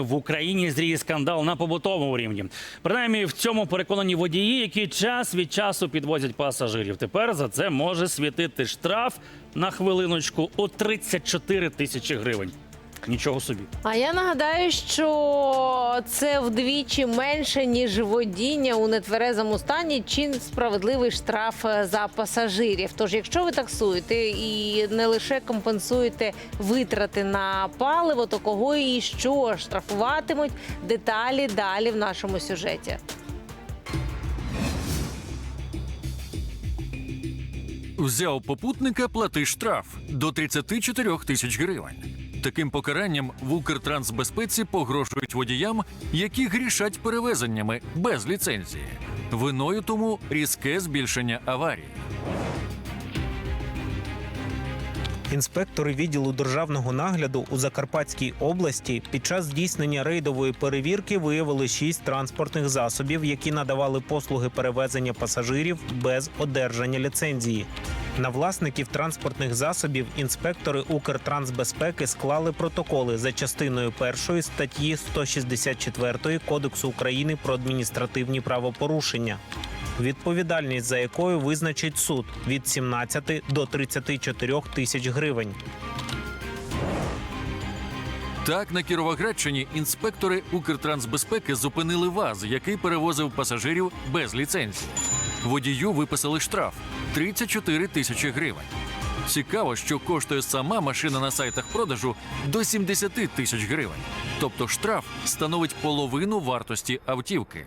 В Україні зріє скандал на побутовому рівні. Принаймні в цьому переконані водії, які час від часу підвозять пасажирів. Тепер за це може світити штраф на хвилиночку у 34 тисячі гривень. Нічого собі. А я нагадаю, що це вдвічі менше ніж водіння у нетверезому стані чи справедливий штраф е, за пасажирів. Тож, якщо ви таксуєте і не лише компенсуєте витрати на паливо, то кого і що штрафуватимуть деталі далі в нашому сюжеті. Взяв попутника, плати штраф до 34 тисяч гривень. Таким покаранням в Укртрансбезпеці погрожують водіям, які грішать перевезеннями без ліцензії. Виною тому різке збільшення аварій. Інспектори відділу державного нагляду у Закарпатській області під час здійснення рейдової перевірки виявили шість транспортних засобів, які надавали послуги перевезення пасажирів без одержання ліцензії. На власників транспортних засобів інспектори Укртрансбезпеки склали протоколи за частиною першої статті 164 Кодексу України про адміністративні правопорушення відповідальність за якою визначить суд від 17 до 34 тисяч гривень. Так, на Кіровоградщині інспектори Укртрансбезпеки зупинили ВАЗ, який перевозив пасажирів без ліцензії. Водію виписали штраф 34 тисячі гривень. Цікаво, що коштує сама машина на сайтах продажу до 70 тисяч гривень. Тобто штраф становить половину вартості автівки.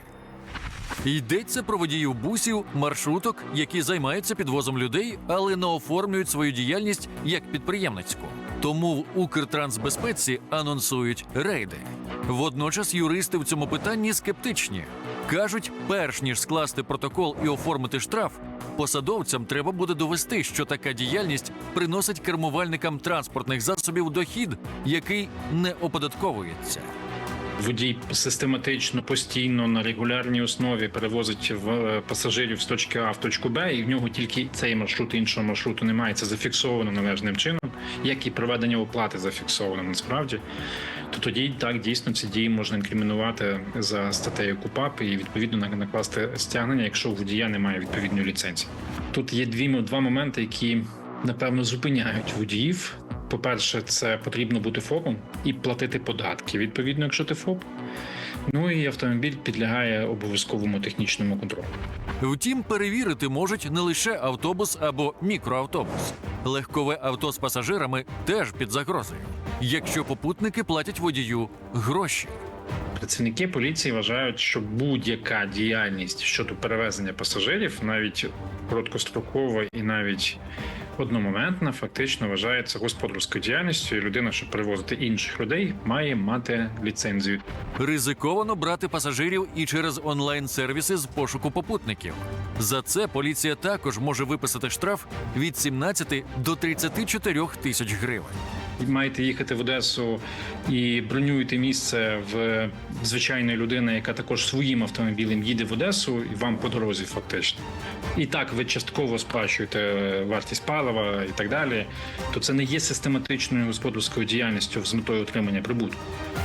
Йдеться про водіїв бусів, маршруток, які займаються підвозом людей, але не оформлюють свою діяльність як підприємницьку. Тому в Укртрансбезпеці анонсують рейди. Водночас юристи в цьому питанні скептичні. Кажуть, перш ніж скласти протокол і оформити штраф, посадовцям треба буде довести, що така діяльність приносить кермувальникам транспортних засобів дохід, який не оподатковується. Водій систематично, постійно на регулярній основі перевозить в е, пасажирів з точки А в точку Б, і в нього тільки цей маршрут іншого маршруту немає. Це зафіксовано належним чином, як і проведення оплати зафіксовано насправді. То тоді так дійсно ці дії можна інкримінувати за статтею КУПАП і відповідно на- накласти стягнення, якщо у водія немає відповідної ліцензії. Тут є дві два моменти, які напевно зупиняють водіїв. По-перше, це потрібно бути ФОПом і платити податки. Відповідно, якщо ти ФОП. Ну і автомобіль підлягає обов'язковому технічному контролю. Втім, перевірити можуть не лише автобус або мікроавтобус. Легкове авто з пасажирами теж під загрозою, якщо попутники платять водію гроші. Працівники поліції вважають, що будь-яка діяльність щодо перевезення пасажирів, навіть короткострокова і навіть одномоментна, фактично вважається господарською діяльністю. І людина, щоб перевозити інших людей, має мати ліцензію. Ризиковано брати пасажирів і через онлайн-сервіси з пошуку попутників. За це поліція також може виписати штраф від 17 до 34 тисяч гривень. Маєте їхати в Одесу і бронюєте місце в звичайної людини, яка також своїм автомобілем їде в Одесу, і вам по дорозі фактично. І так ви частково сплачуєте вартість палива і так далі, то це не є систематичною господарською діяльністю з метою отримання прибутку.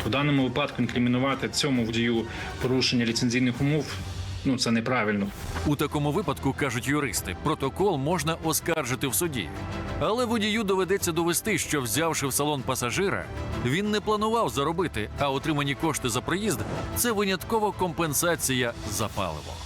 В даному випадку інкримінувати цьому водію порушення ліцензійних умов ну це неправильно. У такому випадку кажуть юристи, протокол можна оскаржити в суді. Але водію доведеться довести, що взявши в салон пасажира, він не планував заробити, а отримані кошти за проїзд це винятково компенсація за паливо.